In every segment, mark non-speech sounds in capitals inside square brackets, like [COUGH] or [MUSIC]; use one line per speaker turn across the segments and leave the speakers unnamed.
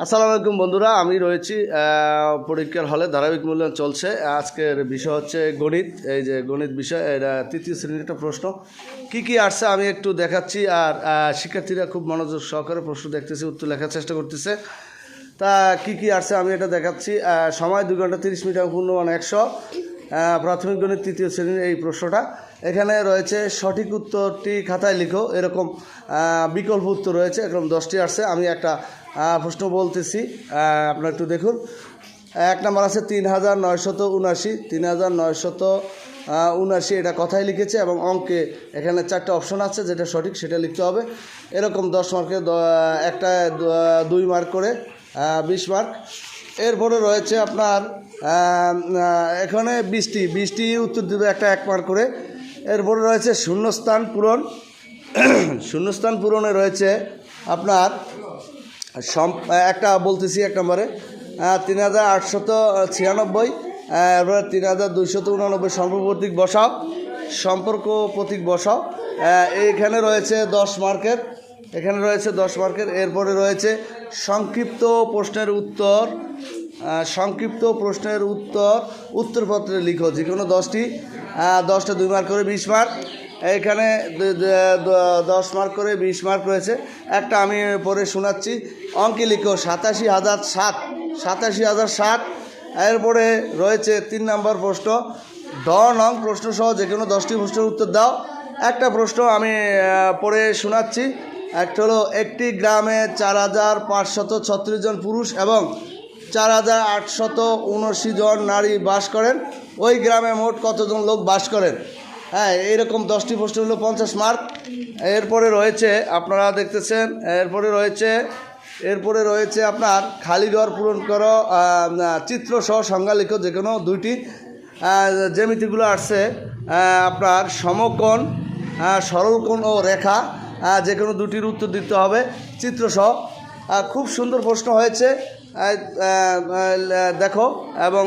আসসালামু আলাইকুম বন্ধুরা, আমি রয়েছি পরীক্ষার হলে ধারাবাহিক মূল্যায়ন চলছে। আজকের বিষয় হচ্ছে গণিত, এই যে গণিত বিষয়, এটা তৃতীয় শ্রেণির একটা প্রশ্ন। কি কি আসছে আমি একটু দেখাচ্ছি, আর শিক্ষার্থীরা খুব মনোযোগ সহকারে প্রশ্ন দেখতেছে, উত্তর লেখার চেষ্টা করতেছে। তা কি কি আসছে আমি এটা দেখাচ্ছি। সময় দু ঘণ্টা তিরিশ মিনিট এবং পূর্ণমান একশো। প্রাথমিক গণিত তৃতীয় শ্রেণির এই প্রশ্নটা। এখানে রয়েছে সঠিক উত্তরটি খাতায় লিখো। এরকম বিকল্প উত্তর রয়েছে। এরকম দশটি আসছে। আমি একটা প্রশ্ন বলতেছি। আপনারা একটু দেখুন। এক নম্বর আছে, তিন হাজার নয়শত উনাশি তিন হাজার নয়শত উনাশি এটা কথাই লিখেছে এবং অঙ্কে এখানে চারটে অপশন আছে। যেটা সঠিক সেটা লিখতে হবে। এরকম দশ মার্কে একটা দুই মার্ক করে বিশ মার্ক। এরপরে রয়েছে আপনার এখানে বৃষ্টি বৃষ্টি উত্তর দেবে একটা এক মার্ক করে। এরপরে রয়েছে শূন্যস্থান পূরণ। [CLEARS THROAT] শূন্যস্থান পূরণে রয়েছে আপনার সম একটা বলতেছি এক নম্বরে তিন হাজার আটশত ছিয়ানব্বই এরপরে তিন হাজার দুইশত উনানব্বই সম্পর্ক প্রতীক বসাও সম্পর্ক প্রতীক বসাও। আহ, এইখানে রয়েছে দশ মার্কের এখানে রয়েছে দশ মার্কের এরপরে রয়েছে সংক্ষিপ্ত প্রশ্নের উত্তর। সংক্ষিপ্ত প্রশ্নের উত্তর, উত্তরপত্রে লিখো, যে কোনো দশটি দশটা দুই মার্ক করে বিশ মার্ক দ- দশ মার্ক করে বিশ মার্ক রয়েছে। একটা আমি পরে শোনাচ্ছি। অঙ্কে লিখো, সাতাশি হাজার সাত সাতাশি হাজার ষাট। এরপরে রয়েছে তিন নম্বর প্রশ্ন। ড, নং প্রশ্ন সহ যে কোনো দশটি প্রশ্নের উত্তর দাও। একটা প্রশ্ন আমি পড়ে শোনাচ্ছি। একটা হলো, একটি গ্রামে চার হাজার পাঁচশত ছত্রিশ জন পুরুষ এবং চার হাজার আটশত উনআশি জন নারী বাস করেন। ওই গ্রামে মোট কতজন লোক বাস করেন? হ্যাঁ এইরকম দশটি প্রশ্ন হলো পঞ্চাশ মার্ক। এরপরে রয়েছে, আপনারা দেখতেছেন, এরপরে রয়েছে এরপরে রয়েছে আপনার খালি ঘর পূরণ করো চিত্র সহ সংজ্ঞা লিখো, যে কোনো দুইটি। জ্যামিতিগুলো আসছে আপনার সমকোণ সরলকোণ ও রেখা যে কোনো দুটির উত্তর দিতে হবে। চিত্রসহ খুব সুন্দর প্রশ্ন হয়েছে। দেখো, এবং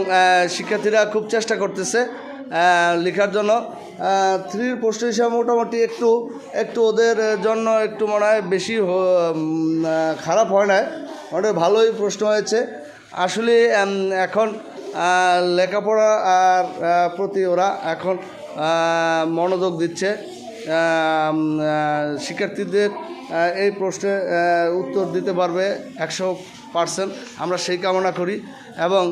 শিক্ষার্থীরা খুব চেষ্টা করতেছে লেখার জন্য। থ্রির প্রশ্ন হিসাবে মোটামুটি একটু একটু ওদের জন্য একটু মনে হয় বেশি খারাপ হয় না অনেক ভালোই প্রশ্ন হয়েছে। আসলে এখন লেখাপড়া আর প্রতি ওরা এখন মনোযোগ দিচ্ছে। শিক্ষার্থীদের এই প্রশ্নের উত্তর দিতে পারবে একশো পার্সেন্ট। আমরা সেই কামনা করি এবং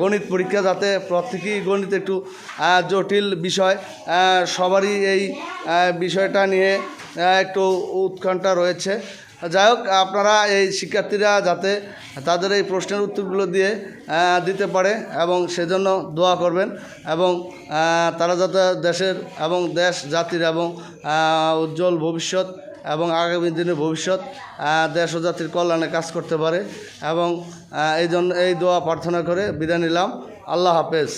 গণিত পরীক্ষা যাতে প্রত্যেকেই গণিত একটু জটিল বিষয় সবারই এই বিষয়টা নিয়ে একটু উৎকণ্ঠা রয়েছে। যাই হোক, আপনারা এই শিক্ষার্থীরা যাতে তাদের এই প্রশ্নের উত্তরগুলো দিয়ে দিতে পারে এবং সেজন্য দোয়া করবেন এবং তারা যাতে দেশের এবং দেশ জাতির এবং উজ্জ্বল ভবিষ্যৎ এবং আগামী দিনে ভবিষ্যৎ দেশ ও জাতির কল্যাণে কাজ করতে পারে। এবং এই জন্য এই দোয়া প্রার্থনা করে বিদায় নিলাম। আল্লাহ হাফেজ।